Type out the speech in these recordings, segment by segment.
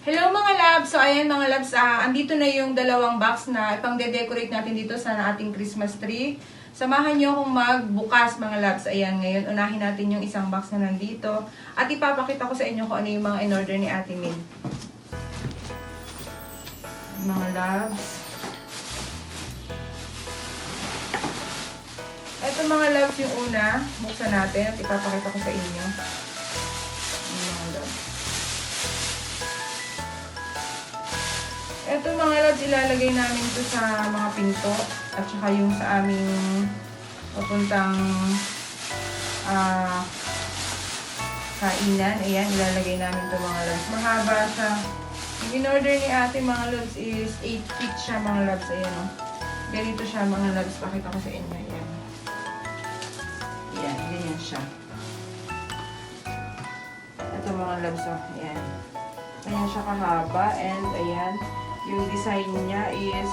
Hello mga labs! So ayan mga labs, ah, andito na yung dalawang box na ipang de-decorate natin dito sa ating Christmas tree. Samahan nyo akong magbukas mga labs. Ayan, ngayon unahin natin yung isang box na nandito. At ipapakita ko sa inyo kung ano yung mga in-order ni Ate Min. Mga labs. Ito mga labs yung una. Buksan natin at ipapakita ko sa inyo. Ito ilalagay namin to sa mga pinto at saka yung sa aming papuntang ah kainan. Ayan, ilalagay namin to mga lods. Mahaba siya. Yung in-order ni ate mga lods is 8 feet siya mga lods. Ayan o. Ganito siya mga lods. Pakita ko sa inyo. Ayan. Ayan, ganyan siya. Ito mga lods o. Ayan. Ayan siya kahaba and ayan yung design niya is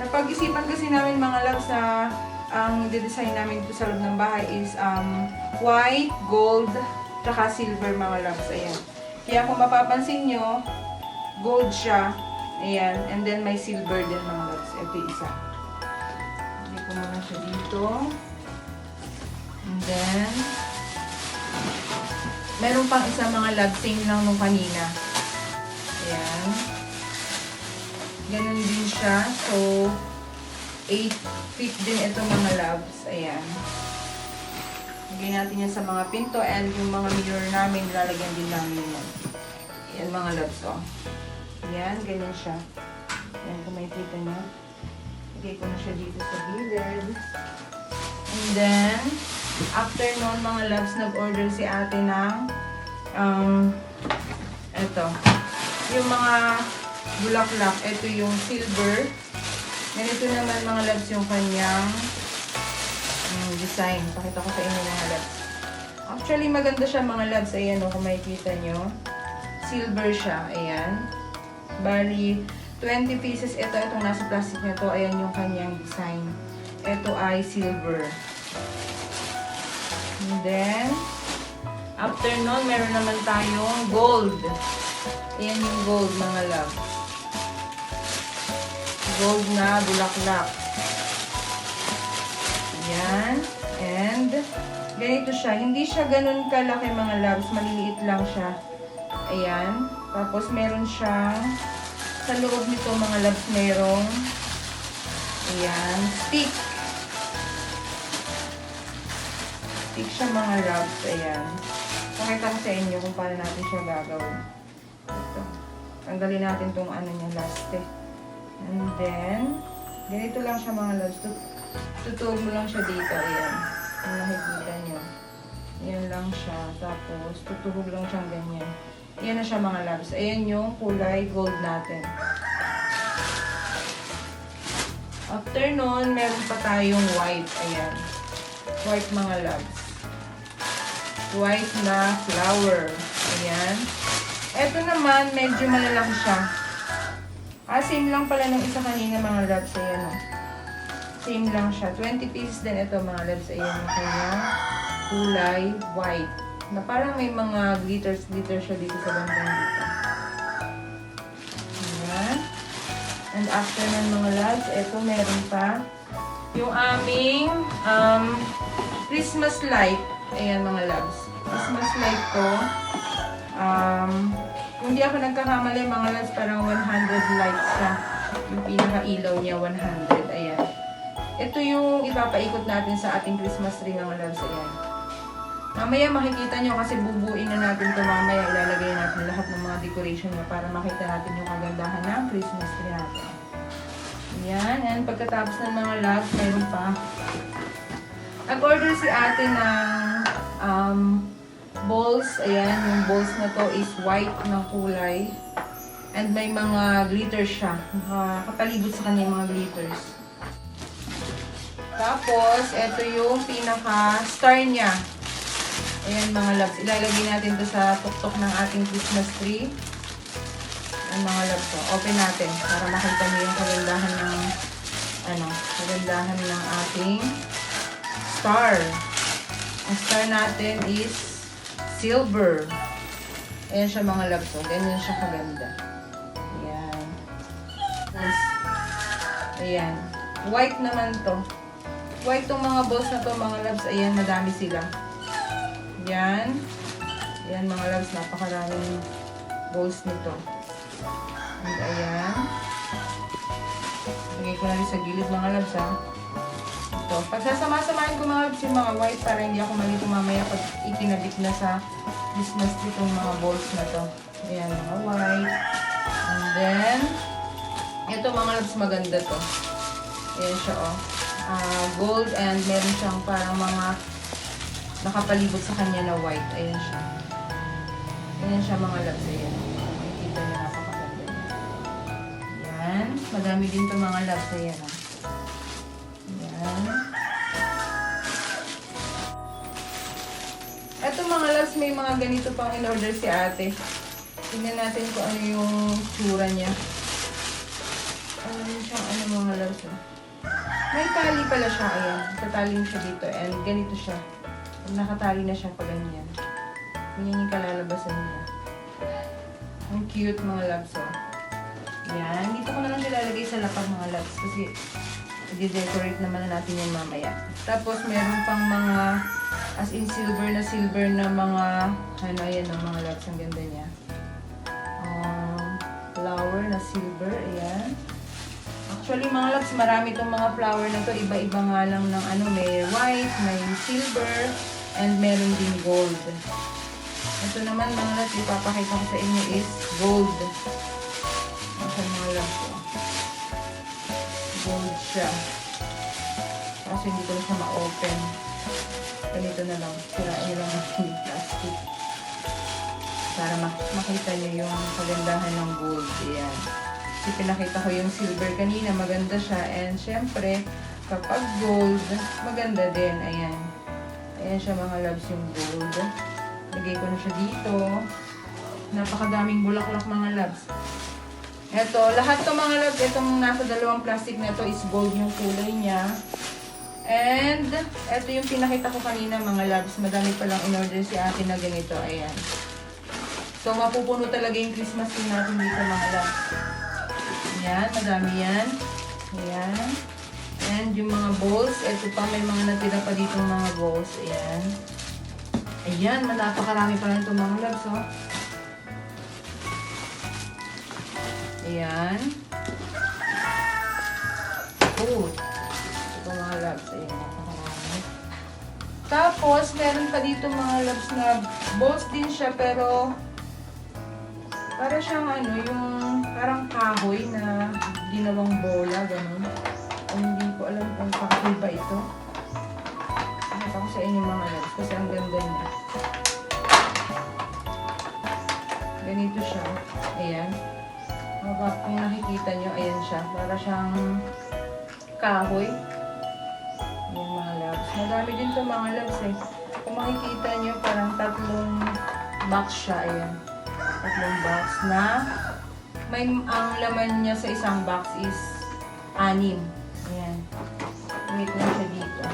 napag-isipan kasi namin mga loves sa ang de-design namin dito sa loob ng bahay is um, white, gold, tsaka silver mga loves. Ayan. Kaya kung mapapansin nyo, gold siya. Ayan. And then may silver din mga loves. Ito isa. Hindi ko muna siya dito. And then, meron pang isa mga loves. Same lang nung kanina. Ayan. Ganun din siya. So, 8 feet din ito mga loves. Ayan. Lagyan natin yan sa mga pinto and yung mga mirror namin, lalagyan din namin yan. Ayan mga loves, oh. Ayan, ganyan siya. Ayan, kung makikita nyo. Lagay ko na siya dito sa gilid. And then, after noon mga loves, nag-order si ate ng um, eto, yung mga bulaklak. Ito yung silver. Ganito naman mga loves yung kanyang um, design. Pakita ko sa inyo mga loves. Actually, maganda siya mga loves. Ayan o, kung makikita nyo. Silver siya. Ayan. Bali, 20 pieces. Ito, itong nasa plastic nito. Ayan yung kanyang design. Ito ay silver. And then, after nun, meron naman tayong gold. Ayan yung gold, mga love. Gold na bulaklak. Ayan. And, ganito siya. Hindi siya ganun kalaki, mga loves. Maliliit lang siya. Ayan. Tapos, meron siyang, sa loob nito, mga loves, merong, ayan, stick. Stick siya, mga loves. Ayan. Pakita ko sa inyo kung paano natin siya gagawin. Ito. Tanggalin natin tong ano niya, last eh. And then, ganito lang siya mga loves. Tut tutuog mo lang siya dito. Ayan. Kung nakikita nyo. Ayan lang siya. Tapos, tutuhog lang siyang ganyan. Ayan na siya mga loves. Ayan yung kulay gold natin. After nun, meron pa tayong white. Ayan. White mga loves. White na flower. Ayan. Ito naman, medyo malalaki siya. Ah, same lang pala ng isa kanina mga loves. Ayan o. Same lang siya. 20 pieces din ito mga loves. Ayan yung kanyang kulay white. Na parang may mga glitters, glitter siya dito sa bandang dito. Ayan. And after ng mga loves, ito meron pa yung aming um, Christmas light. Ayan mga loves. Christmas light to. Um, kung di ako nagkakamali, mga loves, parang 100 lights siya. Yung pinaka-ilaw niya, 100. Ayan. Ito yung ipapaikot natin sa ating Christmas tree, mga loves. Ayan. Mamaya makikita nyo kasi bubuin na natin ito mamaya. Ilalagay natin lahat ng mga decoration niya para makita natin yung kagandahan ng Christmas tree natin. Ayan. And pagkatapos ng mga loves, mayroon pa. Nag-order si ate ng um, balls. Ayan, yung balls na to is white ng kulay. And may mga glitters siya. Nakapalibot sa kanya yung mga glitters. Tapos, ito yung pinaka-star niya. Ayan mga loves. Ilalagay natin to sa tuktok ng ating Christmas tree. Ayan mga loves. So, open natin para makita niyo yung kagandahan ng ano, kagandahan ng ating star. Ang star natin is silver. Ayan siya mga loves. So, ganyan siya kaganda. Ayan. Ayan. White naman to. White tong mga balls na to mga loves. Ayan, madami sila. Ayan. Ayan mga loves, napakaraming balls nito. And ayan. Lagay ko na rin sa gilid mga loves ha. Ito. Pagsasama-samahin ko, mga loves, yung mga white para hindi ako malito mamaya pag ikinabit na sa business itong mga balls na to. Ayan, mga white. And then, ito mga loves, maganda to. Ayan siya, oh. Ah, gold and meron siyang parang mga nakapalibot sa kanya na white. Ayan siya. Ayan siya mga loves. Ayan. Makikita niyo napakaganda niya. Ayan. Madami din to mga loves. Ayan, oh. Ayan. Mga loves, may mga ganito pang in-order si ate. Tingnan natin kung ano yung tsura niya. Ano yun siyang ano mga loves, oh. May tali pala siya, ayan. Tatali mo siya dito and ganito siya. Nakatali na siya pa ganyan. Ganyan yung kalalabasan niya. Ang cute mga loves, oh. Yan. Dito ko na lang nilalagay sa lapag mga loves kasi i-decorate naman na natin yan mamaya. Tapos meron pang mga as in silver na silver na mga ano ayan ang mga loves. Ang ganda niya. Um, flower na silver. Ayan. Actually, mga loves, marami itong mga flower na to. Iba-iba nga lang ng ano, may white, may silver, and meron din gold. Ito naman, mga loves, ipapakita ko sa inyo is gold. Ito mga loves, siya. Kasi hindi ko na siya ma-open. Ganito na lang. Sirain nyo lang yung plastic. Para mak- makita nyo yung kagandahan ng gold. Ayan. Kasi pinakita ko yung silver kanina, maganda siya. And syempre, kapag gold, maganda din. Ayan. Ayan siya mga loves yung gold. Lagay ko na siya dito. Napakadaming bulaklak mga loves. Ito, lahat to mga loves, itong nasa dalawang plastic na ito is gold yung kulay niya. And, ito yung pinakita ko kanina mga loves. Madami palang in-order si ate na ganito. Ayan. So, mapupuno talaga yung Christmas tree natin dito mga loves. Ayan, madami yan. Ayan. And yung mga bowls, ito pa may mga natira pa dito mga bowls. Ayan. Ayan, napakarami pa rin itong mga loves, oh. Ayan. Oh. Ito mga loves. Ayan, napakarami. Tapos, meron pa dito mga loves na bowls din siya, pero para siyang ano, yung parang kahoy na ginawang bola, ganun. Ang hindi ko alam kung kakaiba ito. Nakita ko sa inyo mga loves kasi ang ganda niya. Ganito siya. Ayan. Mga kung nakikita nyo, ayan siya. Para siyang kahoy. Ayan mga loves. Madami din to mga loves eh. Kung makikita nyo, parang tatlong box siya. Ayan tatlong box na may ang laman niya sa isang box is anim. Ayan. Wait lang siya dito.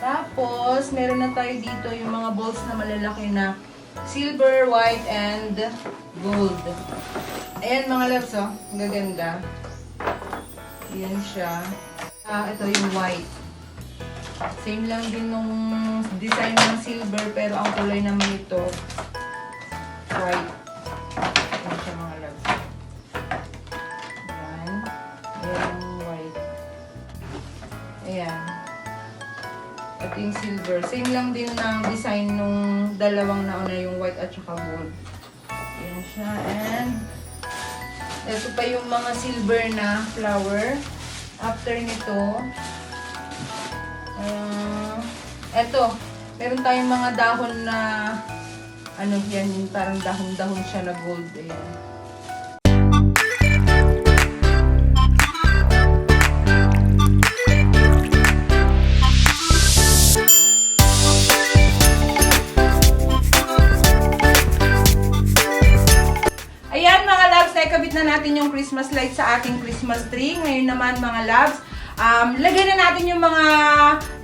Tapos, meron na tayo dito yung mga balls na malalaki na silver, white, and gold. Ayan mga loves, oh. Gaganda. Ayan siya. Ah, ito yung white. Same lang din nung design ng silver, pero ang kulay naman ito, white. Ayan siya mga loves. Ayan. Ayan white. Ayan. Ito yung silver. Same lang din ng design nung dalawang nauna yung white at saka gold. Ayan siya. And ito pa yung mga silver na flower. After nito, uh, eto, meron tayong mga dahon na ano yan, parang dahon-dahon siya na gold. Ayan natin yung Christmas light sa ating Christmas tree. Ngayon naman mga loves, um, lagay na natin yung mga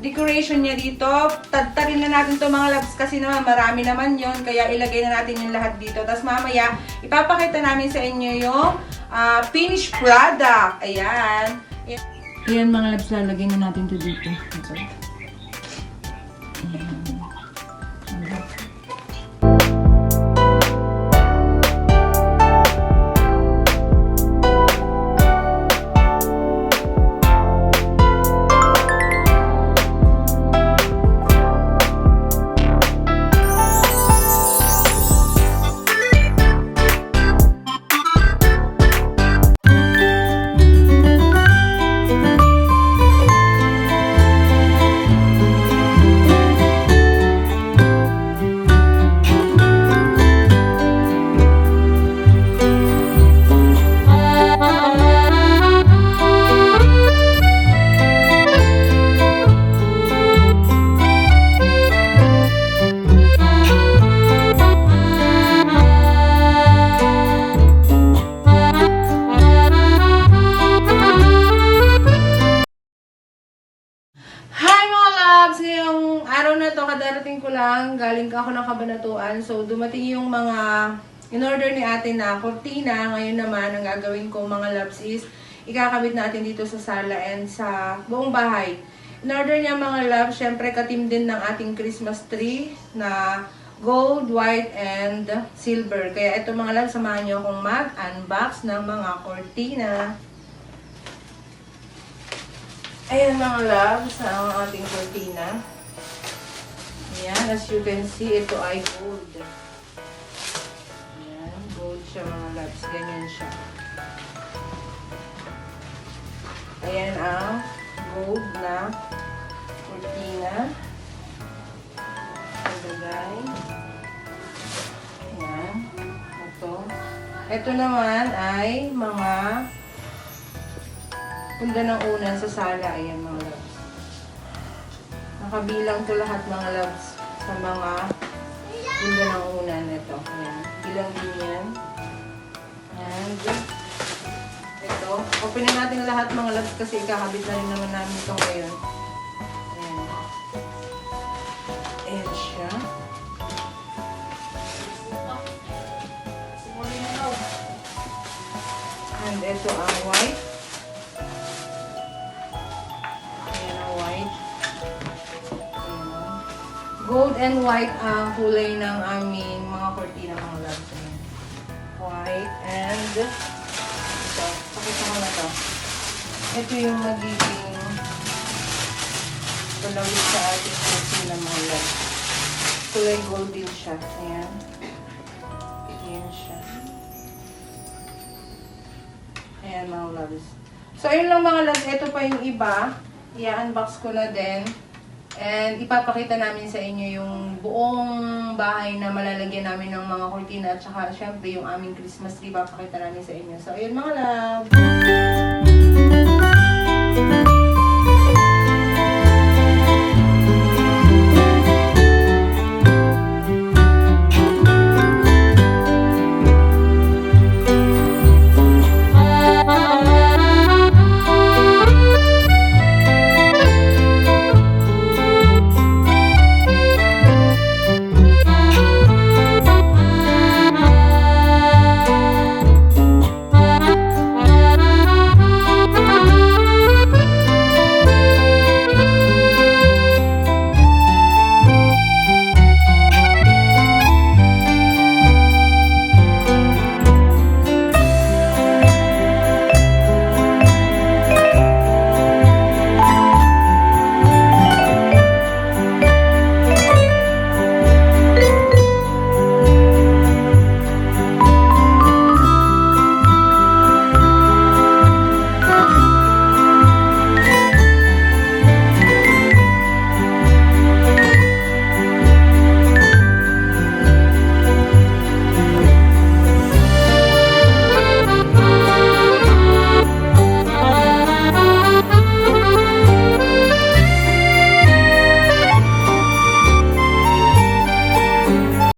decoration niya dito. Tadtarin na natin to mga loves kasi naman marami naman yon Kaya ilagay na natin yung lahat dito. Tapos mamaya, ipapakita namin sa inyo yung uh, finished product. Ayan. Ayan mga labs, lalagay na natin to dito. Ito. Ayan. Lang, galing ako ng kabanatuan. So, dumating yung mga in-order ni ate na cortina. Ngayon naman, ang gagawin ko mga loves is, ikakabit natin dito sa sala and sa buong bahay. In-order niya mga loves, syempre katim din ng ating Christmas tree na gold, white, and silver. Kaya ito mga loves, samahan niyo akong mag-unbox ng mga cortina. Ayan mga loves, ang ating cortina. Ayan, as you can see, ito ay gold. Ayan, gold siya mga loves. Ganyan siya. Ayan ang gold na cortina. Ilagay. Ayan. Ito. Ito naman ay mga Punda ng unan sa sala, ayan mga loves. Nakabilang to lahat mga loves sa mga punda ng unan ito. Ayan. Bilang din yan. And ito. Openin natin lahat mga loves kasi ikakabit na rin naman namin ito ngayon. Ayan. Ayan siya. And ito ang white. Gold and white ang kulay ng aming mga kortina mga loves. White and ito. Pakita ko na to. Ito yung magiging palawit sa ating kortina mga loves. Kulay gold din siya. Ayan. Ayan siya. Ayan mga loves. So, ayun lang mga loves. Ito pa yung iba. I-unbox ko na din. And ipapakita namin sa inyo yung buong bahay na malalagyan namin ng mga kurtina at saka syempre yung aming Christmas tree papakita namin sa inyo. So, ayun mga love!